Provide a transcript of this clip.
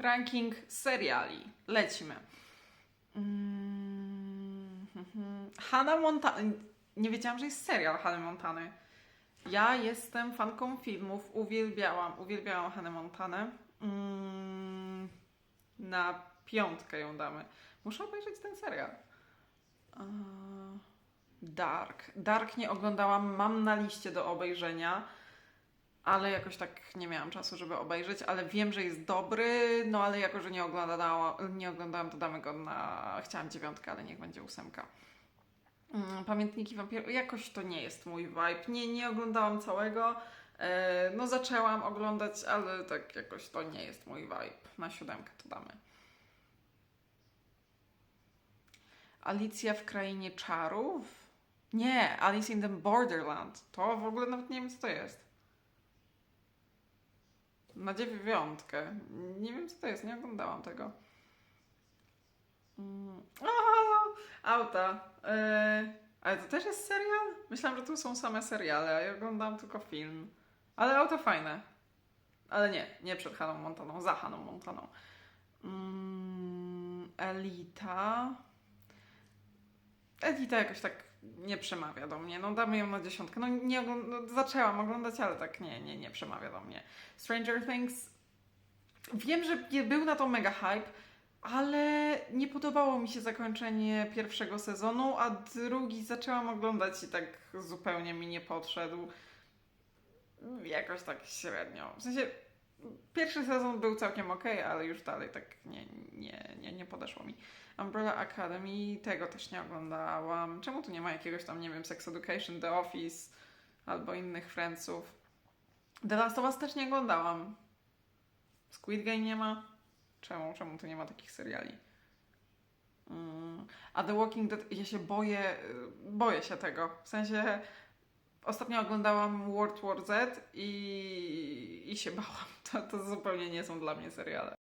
Ranking seriali. Lecimy. Mm, mhm. Hannah Montana. Nie wiedziałam, że jest serial Hannah Montany. Ja jestem fanką filmów. Uwielbiałam, uwielbiałam Hannah Montanę. Mm, na piątkę ją damy. Muszę obejrzeć ten serial. Dark. Dark nie oglądałam, mam na liście do obejrzenia, ale jakoś tak nie miałam czasu, żeby obejrzeć, ale wiem, że jest dobry, no ale jako, że nie oglądałam, nie oglądałam to damy go na... Chciałam dziewiątkę, ale niech będzie ósemka. Mm, Pamiętniki wampirów, jakoś to nie jest mój vibe. Nie, nie oglądałam całego. E, No zaczęłam oglądać, ale tak jakoś to nie jest mój vibe. Na siódemkę to damy. Alicja w Krainie Czarów? Nie, Alice in the Borderland. To w ogóle nawet nie wiem, co to jest. Na dziewiątkę. Nie wiem, co to jest, nie oglądałam tego. Mm. Auta. E, ale to też jest serial? Myślałam, że tu są same seriale, a ja oglądałam tylko film. Ale auto fajne. Ale nie, nie przed Haną Montaną, za Haną Montaną. Mm, Elita. Elita jakoś tak nie przemawia do mnie. No damy ją na dziesiątkę. No nie no, zaczęłam oglądać, ale tak nie, nie, nie przemawia do mnie. Stranger Things. Wiem, że był na to mega hype, ale nie podobało mi się zakończenie pierwszego sezonu, a drugi zaczęłam oglądać i tak zupełnie mi nie podszedł. Jakoś tak średnio. W sensie pierwszy sezon był całkiem ok, ale już dalej tak nie, nie, nie, nie podeszło mi. Umbrella Academy, tego też nie oglądałam. Czemu tu nie ma jakiegoś tam, nie wiem, Sex Education, The Office albo innych Friendsów? The Last of Us też nie oglądałam. Squid Game nie ma? Czemu? Czemu tu nie ma takich seriali? Mm. A The Walking Dead, ja się boję, boję się tego. W sensie ostatnio oglądałam World War Z i, i się bałam. To, to zupełnie nie są dla mnie seriale.